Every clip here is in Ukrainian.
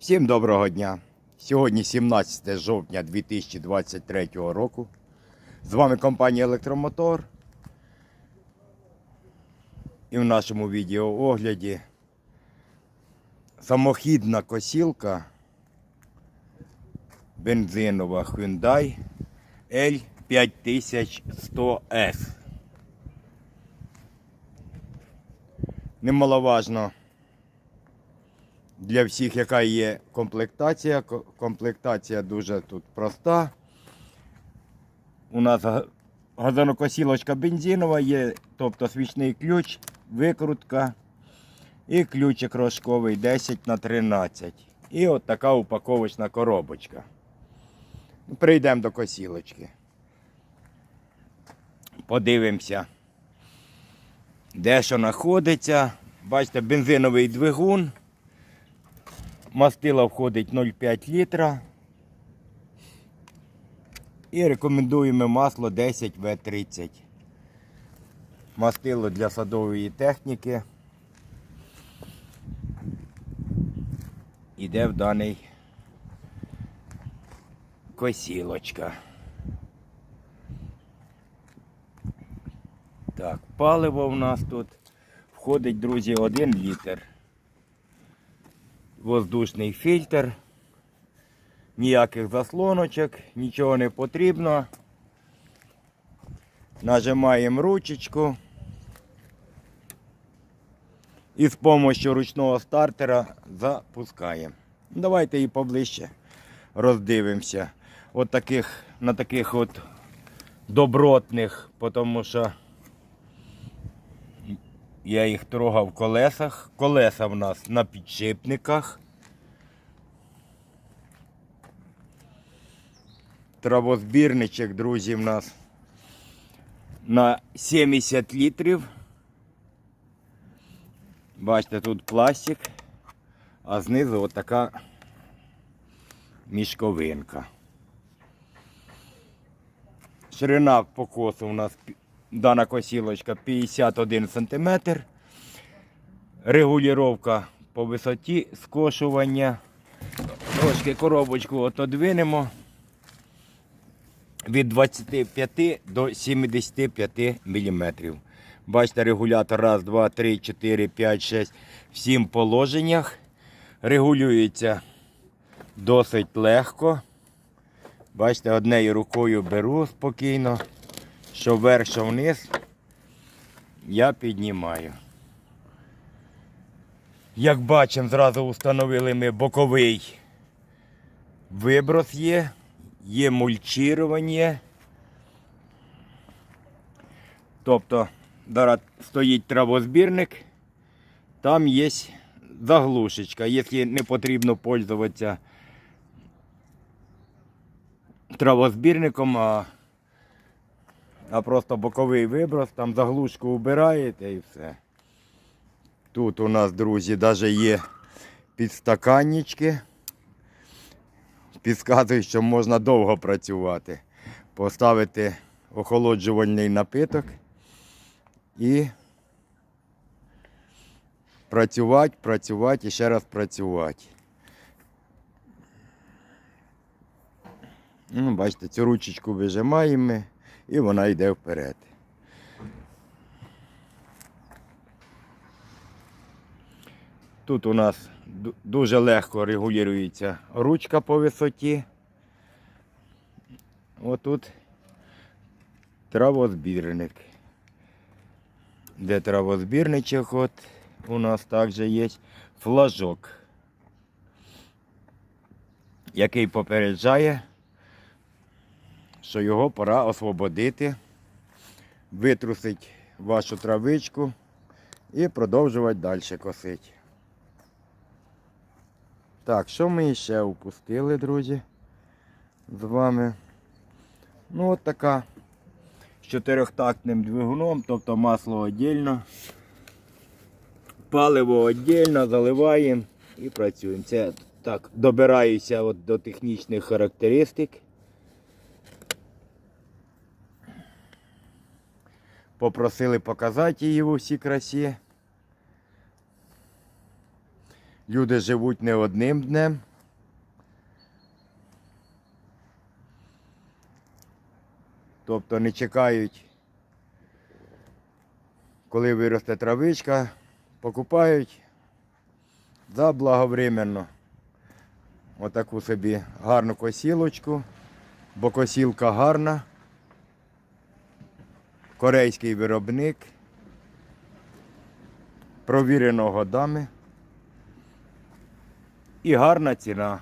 Всім доброго дня! Сьогодні 17 жовтня 2023 року. З вами компанія Електромотор. І в нашому відеоогляді самохідна косілка бензинова Hyundai L5100S. Немаловажно для всіх, яка є комплектація. Комплектація дуже тут проста. У нас газонокосілочка бензинова є, тобто свічний ключ, викрутка і ключик рожковий 10 на 13. І от така упаковочна коробочка. Ну, Прийдемо до косілочки. Подивимося, де що знаходиться. Бачите, бензиновий двигун. Мастила входить 0,5 літра. І рекомендуємо масло 10 В30. Мастило для садової техніки. Іде в даний косілочка. Так, паливо в нас тут входить, друзі, 1 літр воздушний фільтр. Ніяких заслоночок, нічого не потрібно. Нажимаємо ручечку. І з допомогою ручного стартера запускаємо. Давайте і поближче роздивимося. От таких, на таких от добротних, тому що я їх трогав в колесах. Колеса в нас на підшипниках. Травозбірничок, друзі, в нас на 70 літрів. Бачите, тут пластик, а знизу отака мішковинка. Ширина покосу у нас дана косілочка 51 см. Регулювання по висоті скошування. Трошки коробочку отодвинемо від 25 до 75 мм. Бачите, регулятор раз, два, три, чотири, п'ять, шесть, в сім положеннях. Регулюється досить легко. Бачите, однією рукою беру спокійно, що вверх, вниз. Я піднімаю. Як бачимо, зразу встановили ми боковий виброс є, є мульчірування. Тобто, зараз стоїть травозбірник, там є заглушечка. Якщо не потрібно пользуватися травозбірником, а, а просто боковий виброс, там заглушку убираєте і все. Тут у нас, друзі, навіть є підстаканнички. Підказують, що можна довго працювати. Поставити охолоджувальний напиток і працювати, працювати і ще раз працювати. Ну, бачите, цю ручечку вижимаємо і вона йде вперед. Тут у нас дуже легко регулюється ручка по висоті. Отут травозбірник. Де травозбірничок, от у нас також є флажок, який попереджає, що його пора освободити, витрусити вашу травичку і продовжувати далі косити. Так, що ми ще упустили, друзі, з вами? Ну, от така з чотирьохтактним двигуном, тобто масло віддільно, паливо віддільно, заливаємо і працюємо. Це так, добираюся от до технічних характеристик. Попросили показати її у всій красі. Люди живуть не одним днем. Тобто не чекають, коли виросте травичка, покупають заблаговременно отаку собі гарну косілочку, бо косілка гарна. Корейський виробник. Провірено годами. І гарна ціна.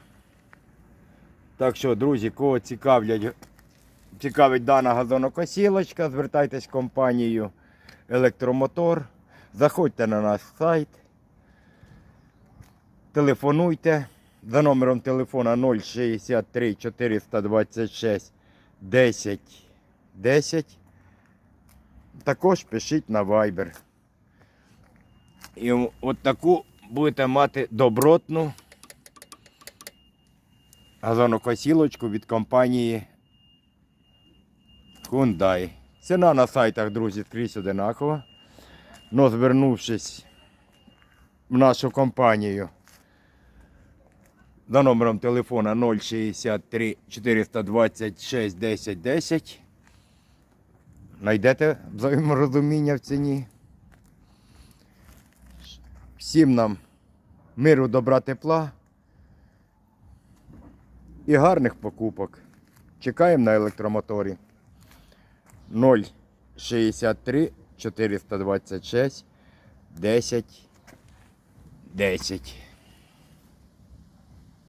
Так що, друзі, кого цікавлять, цікавить дана газонокосілочка, звертайтесь в компанію Електромотор. Заходьте на наш сайт. Телефонуйте за номером телефона 063 426 10 10. Також пишіть на Viber. І от таку будете мати добротну газонокосілочку від компанії Hyundai. Ціна на сайтах, друзі, скрізь одинакова. Но звернувшись в нашу компанію за номером телефона 063 426 10 10, знайдете взаєморозуміння в ціні. Всім нам миру, добра, тепла і гарних покупок. Чекаємо на електромоторі 063 426 10 10.